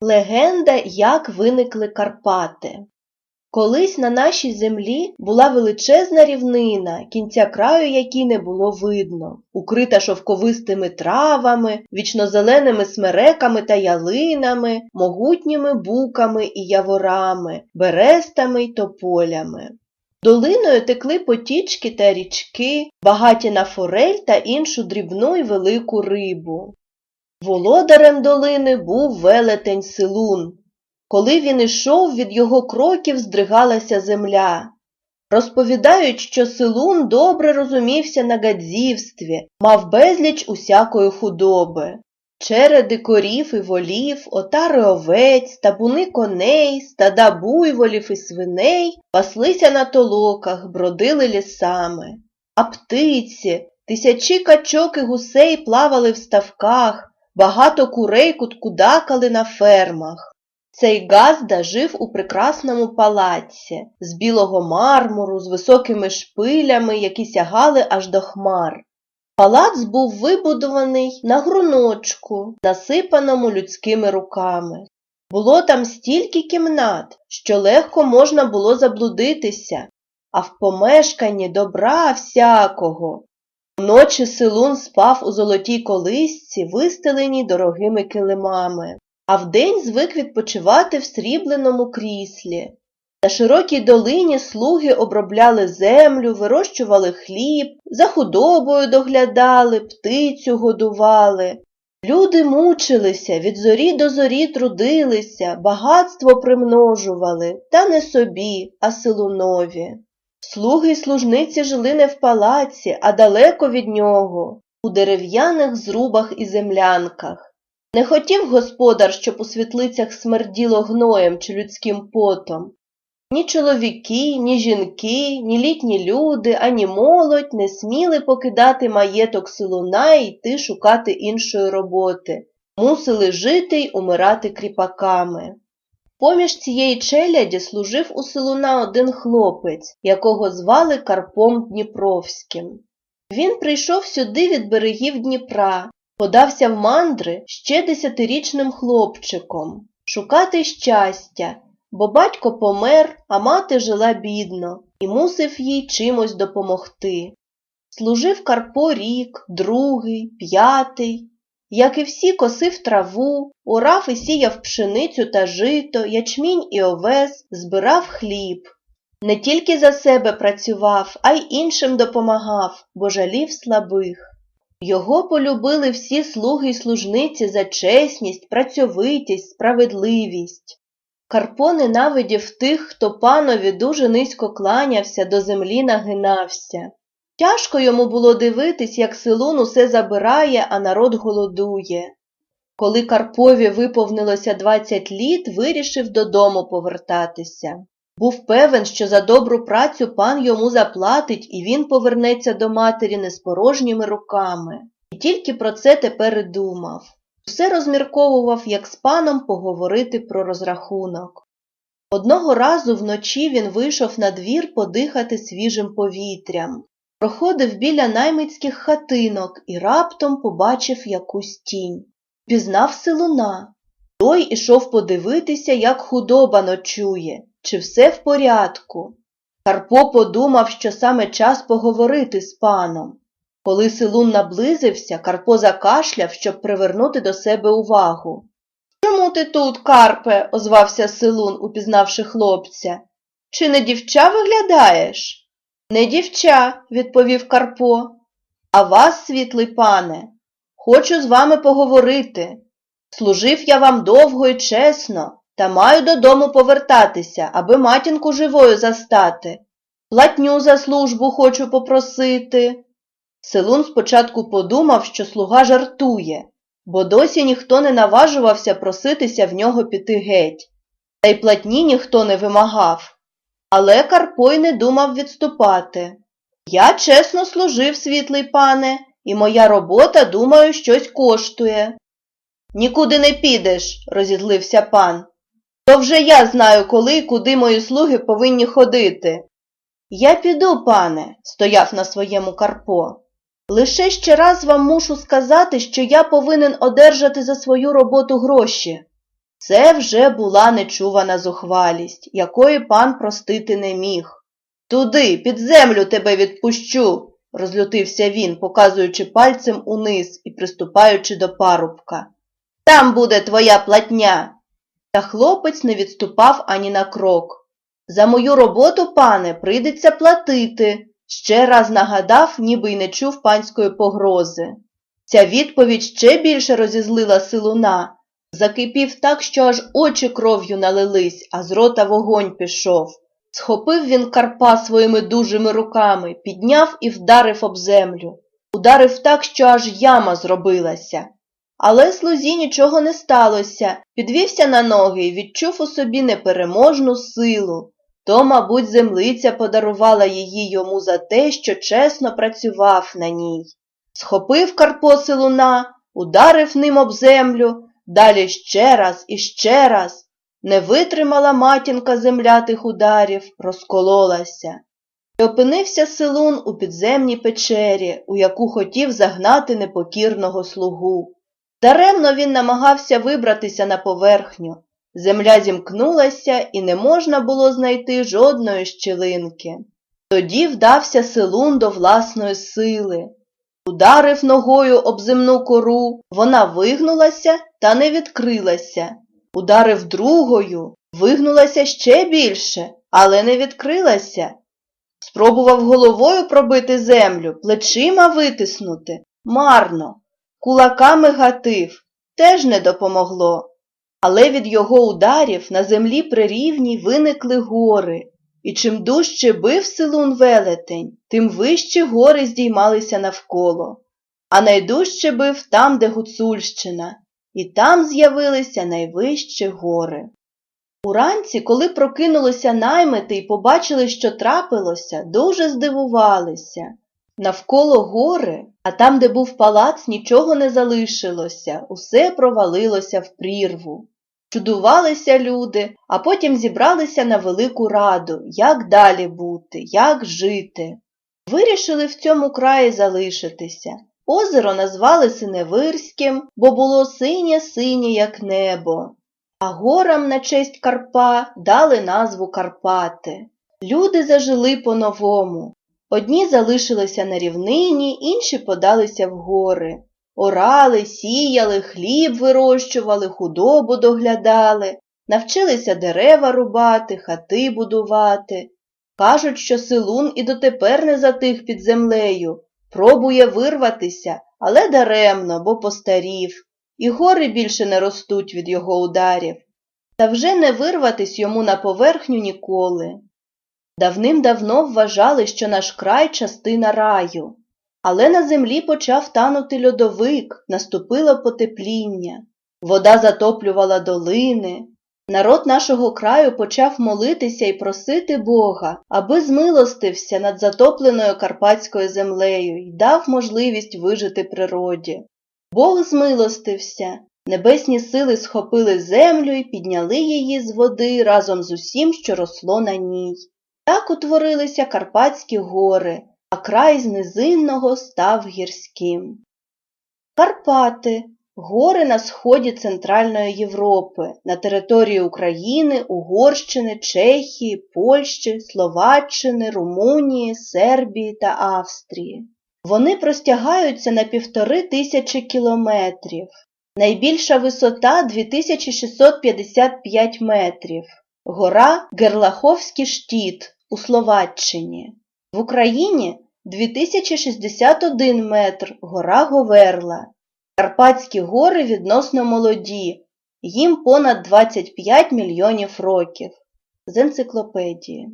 Легенда, як виникли Карпати. Колись на нашій землі була величезна рівнина, кінця краю якій не було видно, укрита шовковистими травами, вічнозеленими смереками та ялинами, могутніми буками і яворами, берестами й тополями. Долиною текли потічки та річки, багаті на форель та іншу дрібну й велику рибу. Володарем долини був велетень Силун. Коли він ішов, від його кроків здригалася земля. Розповідають, що Силун добре розумівся на гадзівстві, мав безліч усякої худоби. Череди корів і волів, отари овець, табуни коней, стада буйволів і свиней паслися на толоках, бродили лісами. А птиці, тисячі качок і гусей плавали в ставках, багато курей куткудакали на фермах. Цей Газда жив у прекрасному палаці з білого мармуру, з високими шпилями, які сягали аж до хмар. Палац був вибудований на груночку, насипаному людськими руками. Було там стільки кімнат, що легко можна було заблудитися, а в помешканні добра всякого. Вночі Силун спав у золотій колисці, вистеленій дорогими килимами, а вдень звик відпочивати в срібленому кріслі. На широкій долині слуги обробляли землю, вирощували хліб, за худобою доглядали, птицю годували. Люди мучилися, від зорі до зорі трудилися, багатство примножували, та не собі, а силунові. Слуги й служниці жили не в палаці, а далеко від нього, у дерев'яних зрубах і землянках. Не хотів господар, щоб у світлицях смерділо гноєм чи людським потом. Ні чоловіки, ні жінки, ні літні люди, ані молодь не сміли покидати маєток силуна і йти шукати іншої роботи, мусили жити й умирати кріпаками. Поміж цієї челяді служив у силуна один хлопець, якого звали Карпом Дніпровським. Він прийшов сюди від берегів Дніпра, подався в мандри ще десятирічним хлопчиком, шукати щастя, бо батько помер, а мати жила бідно і мусив їй чимось допомогти. Служив Карпо рік, другий, п'ятий. Як і всі, косив траву, орав і сіяв пшеницю та жито, ячмінь і овес, збирав хліб. Не тільки за себе працював, а й іншим допомагав, бо жалів слабих. Його полюбили всі слуги й служниці за чесність, працьовитість, справедливість. Карпо ненавидів тих, хто панові дуже низько кланявся, до землі нагинався. Тяжко йому було дивитись, як Силун усе забирає, а народ голодує. Коли Карпові виповнилося 20 літ, вирішив додому повертатися. Був певен, що за добру працю пан йому заплатить, і він повернеться до матері не з порожніми руками. І тільки про це тепер і думав. Усе розмірковував, як з паном поговорити про розрахунок. Одного разу вночі він вийшов на двір подихати свіжим повітрям. Проходив біля наймицьких хатинок і раптом побачив якусь тінь. Пізнав силуна. Той ішов подивитися, як худоба ночує, чи все в порядку. Карпо подумав, що саме час поговорити з паном. Коли силун наблизився, Карпо закашляв, щоб привернути до себе увагу. Чому ти тут, Карпе? озвався силун, упізнавши хлопця. Чи не дівча виглядаєш? Не дівча, відповів Карпо. А вас, світлий пане, хочу з вами поговорити. Служив я вам довго і чесно, та маю додому повертатися, аби матінку живою застати. Платню за службу хочу попросити. Селун спочатку подумав, що слуга жартує, бо досі ніхто не наважувався проситися в нього піти геть, та й платні ніхто не вимагав. Але Карпо й не думав відступати. Я чесно служив, світлий пане, і моя робота, думаю, щось коштує. Нікуди не підеш, розізлився пан. То вже я знаю, коли і куди мої слуги повинні ходити. Я піду, пане, стояв на своєму Карпо. Лише ще раз вам мушу сказати, що я повинен одержати за свою роботу гроші. Це вже була нечувана зухвалість, якої пан простити не міг. Туди, під землю тебе відпущу, розлютився він, показуючи пальцем униз і приступаючи до парубка. Там буде твоя платня. Та хлопець не відступав ані на крок. За мою роботу, пане, прийдеться платити, ще раз нагадав, ніби й не чув панської погрози. Ця відповідь ще більше розізлила силуна. Закипів так, що аж очі кров'ю налились, а з рота вогонь пішов. Схопив він Карпа своїми дужими руками, підняв і вдарив об землю. Ударив так, що аж яма зробилася. Але слузі нічого не сталося, підвівся на ноги і відчув у собі непереможну силу. То, мабуть, землиця подарувала її йому за те, що чесно працював на ній. Схопив Карпо силуна, ударив ним об землю, далі ще раз і ще раз. Не витримала матінка земля тих ударів, розкололася. І опинився силун у підземній печері, у яку хотів загнати непокірного слугу. Даремно він намагався вибратися на поверхню. Земля зімкнулася, і не можна було знайти жодної щілинки. Тоді вдався силун до власної сили. Ударив ногою об земну кору, вона вигнулася та не відкрилася. Ударив другою, вигнулася ще більше, але не відкрилася. Спробував головою пробити землю, плечима витиснути. Марно. Кулаками гатив, теж не допомогло. Але від його ударів на землі при рівні виникли гори, і чим дужче бив силун велетень, тим вищі гори здіймалися навколо, а найдужче бив там, де Гуцульщина, і там з'явилися найвищі гори. Уранці, коли прокинулися наймити і побачили, що трапилося, дуже здивувалися. Навколо гори, а там, де був палац, нічого не залишилося, усе провалилося в прірву. Чудувалися люди, а потім зібралися на велику раду, як далі бути, як жити. Вирішили в цьому краї залишитися. Озеро назвали Синевирським, бо було синє-синє, як небо. А горам на честь Карпа дали назву Карпати. Люди зажили по-новому. Одні залишилися на рівнині, інші подалися в гори. Орали, сіяли, хліб вирощували, худобу доглядали, навчилися дерева рубати, хати будувати. Кажуть, що силун і дотепер не затих під землею, пробує вирватися, але даремно, бо постарів, і гори більше не ростуть від його ударів. Та вже не вирватись йому на поверхню ніколи. Давним-давно вважали, що наш край частина раю. Але на землі почав танути льодовик, наступило потепління, вода затоплювала долини. Народ нашого краю почав молитися і просити Бога, аби змилостився над затопленою карпатською землею і дав можливість вижити природі. Бог змилостився, небесні сили схопили землю і підняли її з води разом з усім, що росло на ній. Так утворилися Карпатські гори, а край з низинного став гірським. Карпати гори на сході Центральної Європи, на території України, Угорщини, Чехії, Польщі, Словаччини, Румунії, Сербії та Австрії. Вони простягаються на півтори тисячі кілометрів. Найбільша висота 2655 метрів. Гора Герлаховський штіт у Словаччині. В Україні 2061 метр гора Говерла. Карпатські гори відносно молоді, їм понад 25 мільйонів років. З енциклопедії.